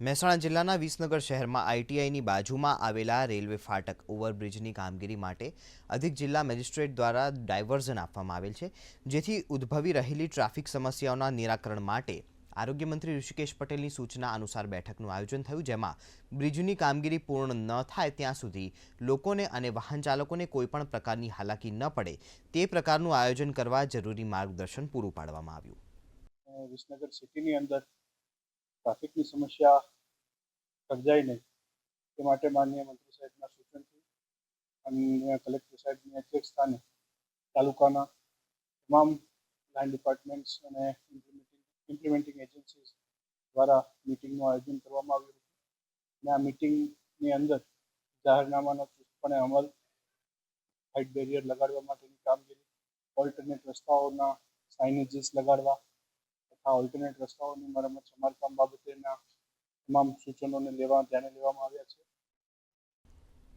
મહેસાણા જિલ્લાના વિસનગર શહેરમાં આઈટીઆઈની બાજુમાં આવેલા રેલવે ફાટક ઓવરબ્રિજની કામગીરી માટે અધિક જિલ્લા મેજિસ્ટ્રેટ દ્વારા ડાયવર્ઝન આપવામાં આવેલ છે, જેથી ઉદ્ભવી રહેલી ટ્રાફિક સમસ્યાઓના નિરાકરણ માટે આરોગ્ય મંત્રી ઋષિકેશ પટેલની સૂચના અનુસાર બેઠકનું આયોજન થયું, જેમાં બ્રિજની કામગીરી પૂર્ણ ન થાય ત્યાં સુધી લોકોને અને વાહન ચાલકોને કોઈપણ પ્રકારની હાલાકી ન પડે તે પ્રકારનું આયોજન કરવા જરૂરી માર્ગદર્શન પૂરું પાડવામાં આવ્યું. વિસનગર સિટીની અંદર ટ્રાફિકની સમસ્યા સર્જાય નહીં તે માટે માનનીય મંત્રી સાહેબના સૂચનથી અને કલેક્ટર સાહેબની અધ્યક્ષ સ્થાને તાલુકાના તમામ લાઇન ડિપાર્ટમેન્ટ્સ અને ઇમ્પ્લિમેન્ટિંગ એજન્સીસ દ્વારા મિટિંગનું આયોજન કરવામાં આવ્યું હતું. અને આ મિટિંગની અંદર જાહેરનામાનો ચુસ્તપણે અમલ હાઇટ બેરિયર લગાડવા માટેની કામગીરી ઓલ્ટરનેટ રસ્તાઓના સાઇનેજીસ લગાડવા તથા ઓલ્ટરનેટ રસ્તાઓની મરમ્મત સમારકામ તમામ સૂચનોને લેવા ધ્યાને લેવામાં આવ્યા છે.